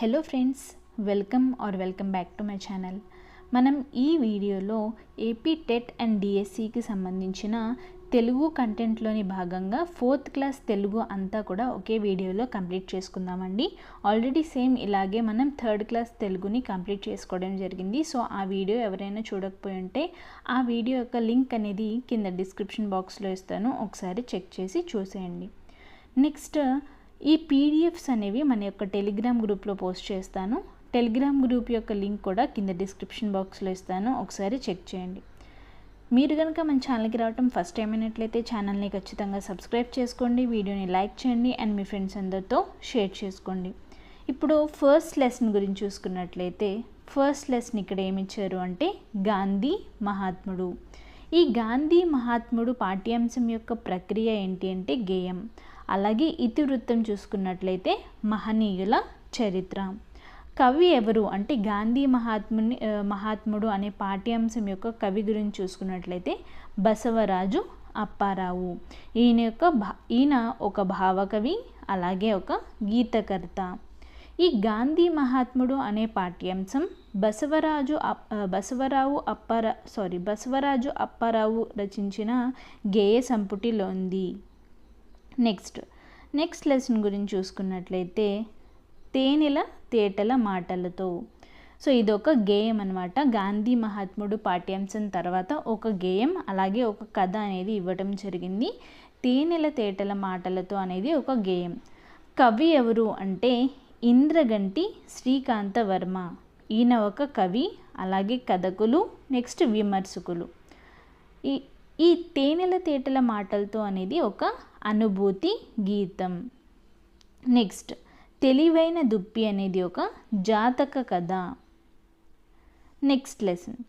Hello friends welcome or welcome back to my channel మనం ఈ వీడియోలో ఏపీ టెట్ అండ్ డిఎస్సికి సంబంధించిన తెలుగు కంటెంట్లోని భాగంగా ఫోర్త్ క్లాస్ తెలుగు అంతా కూడా ఒకే వీడియోలో కంప్లీట్ చేసుకుందామండి. ఆల్రెడీ సేమ్ ఇలాగే మనం థర్డ్ క్లాస్ తెలుగుని కంప్లీట్ చేసుకోవడం జరిగింది. సో ఆ వీడియో ఎవరైనా చూడకపోయి ఉంటే ఆ వీడియో యొక్క లింక్ అనేది కింద డిస్క్రిప్షన్ బాక్స్లో ఇస్తాను. ఒకసారి చెక్ చేసి చూసేయండి. నెక్స్ట్ ఈ పీడిఎఫ్స్ అనేవి మన యొక్క టెలిగ్రామ్ గ్రూప్లో పోస్ట్ చేస్తాను. టెలిగ్రామ్ గ్రూప్ యొక్క లింక్ కూడా కింద డిస్క్రిప్షన్ బాక్స్లో ఇస్తాను. ఒకసారి చెక్ చేయండి. మీరు కనుక మన ఛానల్కి రావటం ఫస్ట్ టైం అయినట్లయితే ఛానల్ని ఖచ్చితంగా సబ్స్క్రైబ్ చేసుకోండి. వీడియోని లైక్ చేయండి అండ్ మీ ఫ్రెండ్స్ అందరితో షేర్ చేసుకోండి. ఇప్పుడు ఫస్ట్ లెసన్ గురించి చూసుకున్నట్లయితే ఫస్ట్ లెసన్ ఇక్కడ ఏమి ఇచ్చారు అంటే గాంధీ మహాత్ముడు. ఈ గాంధీ మహాత్ముడు పాఠ్యాంశం యొక్క ప్రక్రియ ఏంటి అంటే గేయం. అలాగే ఇతివృత్తం చూసుకున్నట్లయితే మహనీయుల చరిత్ర. కవి ఎవరు? అంటే గాంధీ మహాత్ముని మహాత్ముడు అనే పాఠ్యాంశం యొక్క కవి గురించి చూసుకున్నట్లయితే బసవరాజు అప్పారావు. ఈయన యొక్క భా ఈయన ఒక భావకవి అలాగే ఒక గీతకర్త. ఈ గాంధీ మహాత్ముడు అనే పాఠ్యాంశం బసవరాజు అప్ బసవరావు అప్పారా సారీ బసవరాజు అప్పారావు రచించిన గేయ సంపుటిలో ఉంది నెక్స్ట్. నెక్స్ట్ లెసన్ గురించి చూసుకున్నట్లయితే తేనెల తేటల మాటలతో. సో ఇది ఒక గేయం అనమాట గాంధీ మహాత్ముడు పాఠ్యాంశం తర్వాత ఒక గేయం అలాగే ఒక కథ అనేది ఇవ్వటం జరిగింది. తేనెల తేటల మాటలతో అనేది ఒక గేయం. కవి ఎవరు అంటే ఇంద్రగంటి శ్రీకాంత వర్మ ఈయన ఒక కవి అలాగే కథకులు నెక్స్ట్ విమర్శకులు. ఈ ఈ తేనెల తేటల మాటలతో అనేది ఒక అనుభూతి గీతం. నెక్స్ట్ తెలివైన దుప్పి అనేది ఒక జాతక కథ. Next lesson.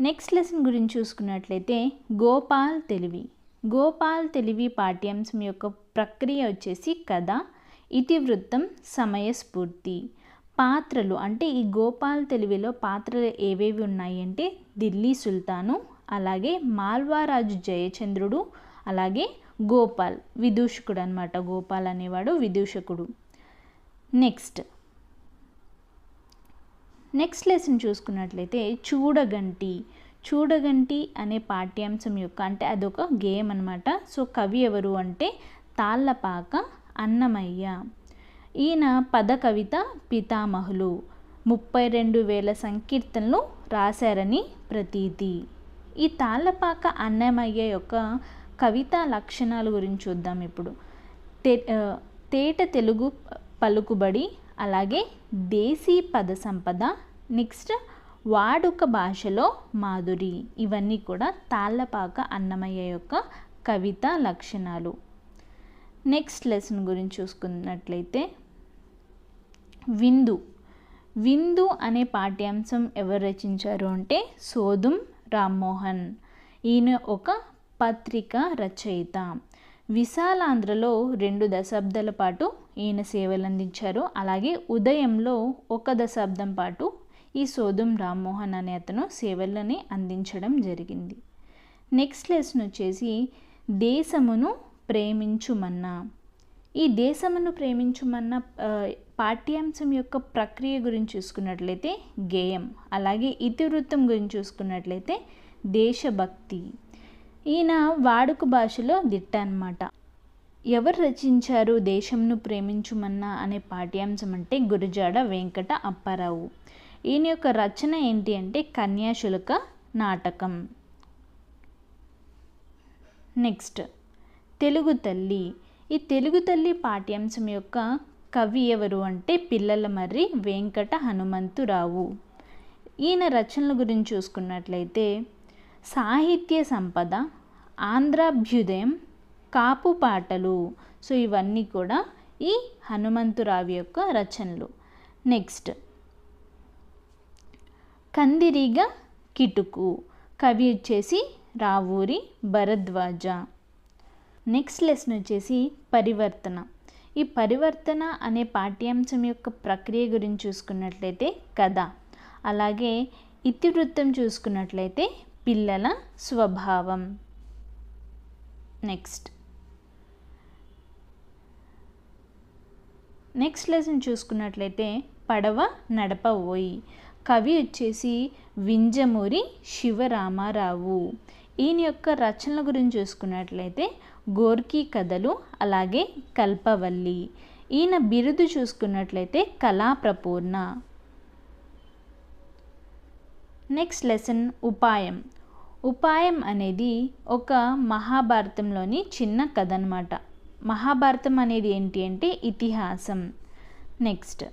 నెక్స్ట్ లెసన్ గురించి చూసుకున్నట్లయితే గోపాల్ తెలివి. గోపాల్ తెలివి పాఠ్యాంశం యొక్క ప్రక్రియ వచ్చేసి కథ ఇతివృత్తం సమయస్ఫూర్తి పాత్రలు అంటే ఈ గోపాల్ తెలివిలో పాత్రలు ఏవేవి ఉన్నాయి అంటే ఢిల్లీ సుల్తాను అలాగే మాల్వారాజు జయచంద్రుడు అలాగే గోపాల్ విదూషకుడు అనమాట గోపాల్ అనేవాడు విదూషకుడు. నెక్స్ట్. నెక్స్ట్ లెసన్ చూసుకున్నట్లయితే చూడగంటి. చూడగంటి అనే పాఠ్యాంశం యొక్క అంటే అదొక గేమ్ అనమాట సో కవి ఎవరు అంటే తాళ్ళపాక అన్నమయ్య. ఈయన పద కవిత పితామహులు. ముప్పై రెండు వేల సంకీర్తనలు రాశారని ప్రతీతి. ఈ తాళ్ళపాక అన్నమయ్య యొక్క కవితా లక్షణాల గురించి చూద్దాం ఇప్పుడు. తే తేట తెలుగు పలుకుబడి అలాగే దేశీ పద సంపద నెక్స్ట్ వాడుక భాషలో మాధురి ఇవన్నీ కూడా తాళ్ళపాక అన్నమయ్య యొక్క కవిత లక్షణాలు. నెక్స్ట్ లెసన్ గురించి చూసుకున్నట్లయితే విందు. విందు అనే పాఠ్యాంశం ఎవరు రచించారు అంటే సోదుం రామ్మోహన్. ఈయన ఒక పత్రిక రచయిత. విశాలాంధ్రలో రెండు దశాబ్దాల పాటు ఈయన సేవలు అందించారు అలాగే ఉదయంలో ఒక దశాబ్దం పాటు ఈ సోదుం రామ్మోహన్ అనే అతను సేవలని అందించడం జరిగింది. నెక్స్ట్ లెసన్ వచ్చేసి దేశమును ప్రేమించుమన్నా. ఈ దేశమును ప్రేమించుమన్న పాఠ్యాంశం యొక్క ప్రక్రియ గురించి చూసుకున్నట్లయితే గేయం అలాగే ఇతివృత్తం గురించి చూసుకున్నట్లయితే దేశభక్తి. ఈయన వాడుక భాషలో దిట్ట అన్నమాట. ఎవరు రచించారు దేశంను ప్రేమించుమన్నా అనే పాఠ్యాంశం అంటే గురజాడ వెంకట అప్పారావు. ఈయన యొక్క రచన ఏంటి అంటే కన్యాశుల్క నాటకం. నెక్స్ట్ తెలుగు తల్లి. ఈ తెలుగు తల్లి పాఠ్యాంశం యొక్క కవి ఎవరు అంటే పిల్లల మర్రి వెంకట హనుమంతురావు. ఈయన రచనల గురించి చూసుకున్నట్లయితే సాహిత్య సంపద ఆంధ్రాభ్యుదయం కాపు పాటలు సో ఇవన్నీ కూడా ఈ హనుమంతురావు యొక్క రచనలు. నెక్స్ట్ కందిరీగ కిటుకు కవి వచ్చేసి రావూరి భరద్వాజ. నెక్స్ట్ లెసన్ వచ్చేసి పరివర్తన. ఈ పరివర్తన అనే పాఠ్యాంశం యొక్క ప్రక్రియ గురించి చూసుకున్నట్లయితే కథ. అలాగే ఇతివృత్తం చూసుకున్నట్లయితే పిల్లల స్వభావం. నెక్స్ట్. నెక్స్ట్ లెసన్ చూసుకున్నట్లయితే పడవ నడపబోయి కవి వచ్చేసి వింజమూరి శివరామారావు. ఈయన యొక్క రచనల గురించి చూసుకున్నట్లయితే గోర్కీ కథలు అలాగే కల్పవల్లి. ఈయన బిరుదు చూసుకున్నట్లయితే కళాప్రపూర్ణ. నెక్స్ట్ లెసన్ ఉపాయం. ఉపాయం అనేది ఒక మహాభారతంలోని చిన్న కథ అనమాట మహాభారతం అనేది ఏంటి అంటే ఇతిహాసం. నెక్స్ట్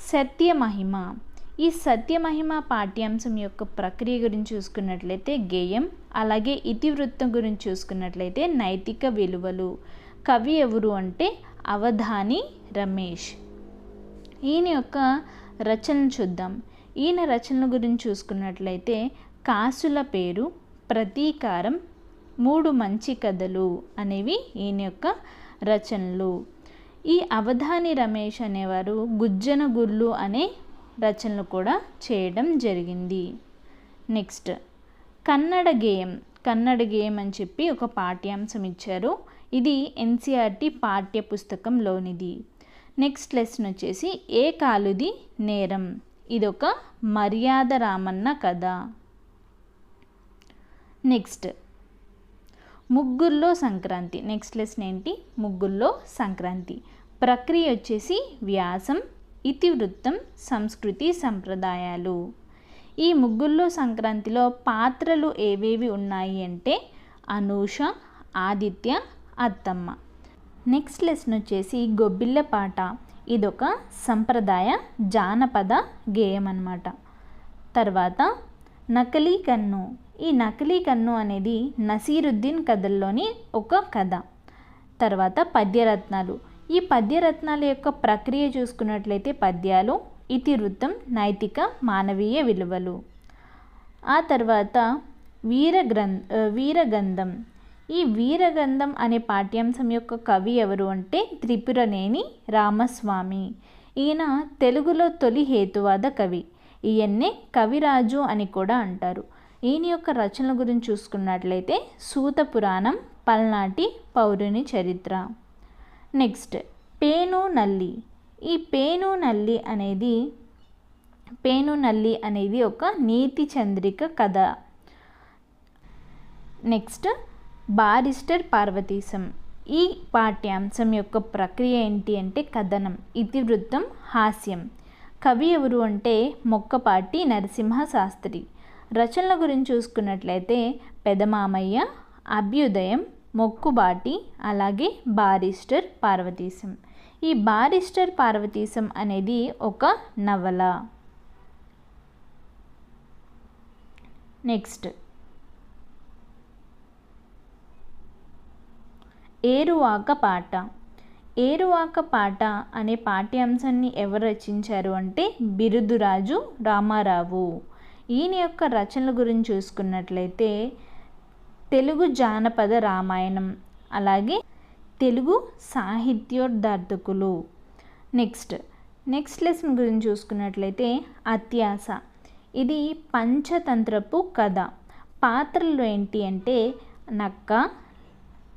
సత్యమహిమ ఈ సత్యమహిమ పాఠ్యాంశం యొక్క ప్రక్రియ గురించి చూసుకున్నట్లయితే గేయం అలాగే ఇతివృత్తం గురించి చూసుకున్నట్లయితే నైతిక విలువలు. కవి ఎవరు అంటే అవధాని రమేష్. ఈయన యొక్క రచనలు చూద్దాం. ఈయన రచనల గురించి చూసుకున్నట్లయితే కాసుల పేరు ప్రతీకారం మూడు మంచి కథలు అనేవి ఈయన యొక్క రచనలు. ఈ అవధాని రమేష్ అనేవారు గుజ్జన గుళ్ళు అనే రచనలు కూడా చేయడం జరిగింది. నెక్స్ట్ కన్నడ గేయం కన్నడ గేయం అని చెప్పి ఒక పాఠ్యాంశం ఇచ్చారు. ఇది ఎన్సిఆర్టి పాఠ్య పుస్తకంలోనిది నెక్స్ట్ లెసన్ వచ్చేసి ఏ కాలుది నేరం? ఇదొక మర్యాద రామన్న కథ. నెక్స్ట్ ముగ్గుల్లో సంక్రాంతి. నెక్స్ట్ లెసన్ ఏంటి? ముగ్గుల్లో సంక్రాంతి. ప్రక్రియ వచ్చేసి వ్యాసం ఇతివృత్తం సంస్కృతి సంప్రదాయాలు. ఈ ముగ్గుల్లో సంక్రాంతిలో పాత్రలు ఏవేవి ఉన్నాయి అంటే అనూష ఆదిత్య అత్తమ్మ. నెక్స్ట్ లెసన్ వచ్చేసి గొబ్బిళ్ళ పాట. ఇదొక సంప్రదాయ జానపద గేయం అన్నమాట. తర్వాత నకలీ కన్ను. ఈ నకిలీ కన్ను అనేది నసీరుద్దీన్ కథల్లోని ఒక కథ. తర్వాత పద్యరత్నాలు. ఈ పద్యరత్నాల యొక్క ప్రక్రియ చూసుకున్నట్లయితే పద్యాలు ఇతివృత్తం నైతిక మానవీయ విలువలు. ఆ తర్వాత వీరగ్రం వీరగంధం. ఈ వీరగంధం అనే పాఠ్యాంశం యొక్క కవి ఎవరు అంటే త్రిపురనేని రామస్వామి. ఈయన తెలుగులో తొలి హేతువాద కవి. ఈయన్నే కవిరాజు అని కూడా అంటారు. ఈయన యొక్క రచనల గురించి చూసుకున్నట్లయితే సూత పురాణం పల్నాటి పౌరుని చరిత్ర. నెక్స్ట్ పేను నల్లి ఈ పేను నల్లి అనేది పేను నల్లి అనేది ఒక నీతి చంద్రిక కథ. Next barrister Parvateesam. ఈ పాఠ్యాంశం యొక్క ప్రక్రియ ఏంటి అంటే కథనం ఇతివృత్తం హాస్యం. కవి ఎవరు అంటే మొక్కపాటి నరసింహ శాస్త్రి రచనల గురించి చూసుకున్నట్లయితే పెదమామయ్య అభ్యుదయం మొక్కుబాటి అలాగే బారిస్టర్ పార్వతీశం. ఈ బారిస్టర్ పార్వతీశం అనేది ఒక నవల. నెక్స్ట్. ఏరువాక పాట. ఏరువాక పాట అనే పాఠ్యాంశాన్ని ఎవరు రచించారు అంటే బిరుదురాజు రామారావు. ఈయన యొక్క రచనల గురించి చూసుకున్నట్లయితే తెలుగు జానపద రామాయణం. అలాగే తెలుగు సాహిత్యోద్ధార్థకులు నెక్స్ట్ నెక్స్ట్ లెసన్ గురించి చూసుకున్నట్లయితే అత్యాస. ఇది పంచతంత్రపు కథ. పాత్రలు ఏంటి అంటే నక్క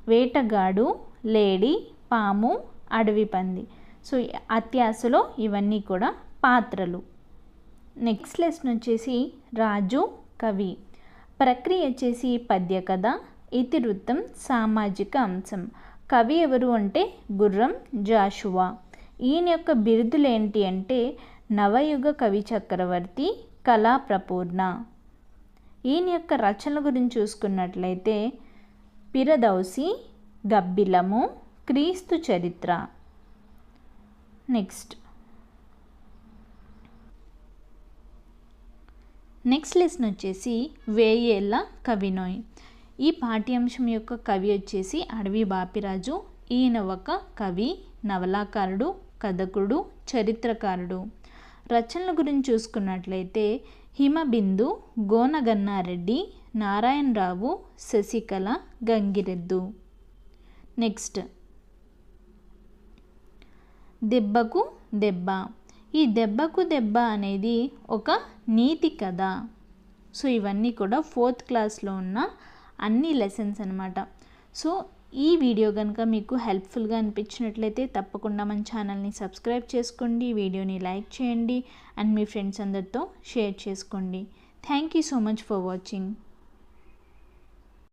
వేటగాడు లేడీ పాము అడవి పంది. సో అత్యాసలో ఇవన్నీ కూడా పాత్రలు. నెక్స్ట్ లెసన్ వచ్చేసి రాజు కవి. ప్రక్రియ వచ్చేసి పద్య కథ ఇతివృత్తం సామాజిక అంశం. కవి ఎవరు అంటే గుర్రం జాషువా. ఈయన యొక్క బిరుదులు ఏంటి అంటే నవయుగ కవి చక్రవర్తి కళా ప్రపూర్ణ. ఈయన యొక్క రచనల గురించి చూసుకున్నట్లయితే పిరదౌసి గబ్బిలము క్రీస్తు చరిత్ర. నెక్స్ట్. నెక్స్ట్ లెసన్ వచ్చేసి వేయేళ్ళ కవినోయ్ ఈ పాఠ్యాంశం యొక్క కవి వచ్చేసి అడవి బాపిరాజు ఈయన ఒక కవి నవలాకారుడు కథకుడు చరిత్రకారుడు. రచనల గురించి చూసుకున్నట్లయితే హిమబిందు గోనగన్నారెడ్డి నారాయణరావు శశికళ గంగిరెద్దు. నెక్స్ట్ దెబ్బకు దెబ్బ. ఈ దెబ్బకు దెబ్బ అనేది ఒక నీతి కథ సో ఇవన్నీ కూడా ఫోర్త్ క్లాస్లో ఉన్న అన్ని లెసన్స్ అనమాట సో ఈ వీడియో కనుక మీకు హెల్ప్ఫుల్గా అనిపించినట్లయితే తప్పకుండా మన ఛానల్ని సబ్స్క్రైబ్ చేసుకోండి వీడియోని లైక్ చేయండి అండ్ మీ ఫ్రెండ్స్ అందరితో షేర్ చేసుకోండి. Thank you so much for watching.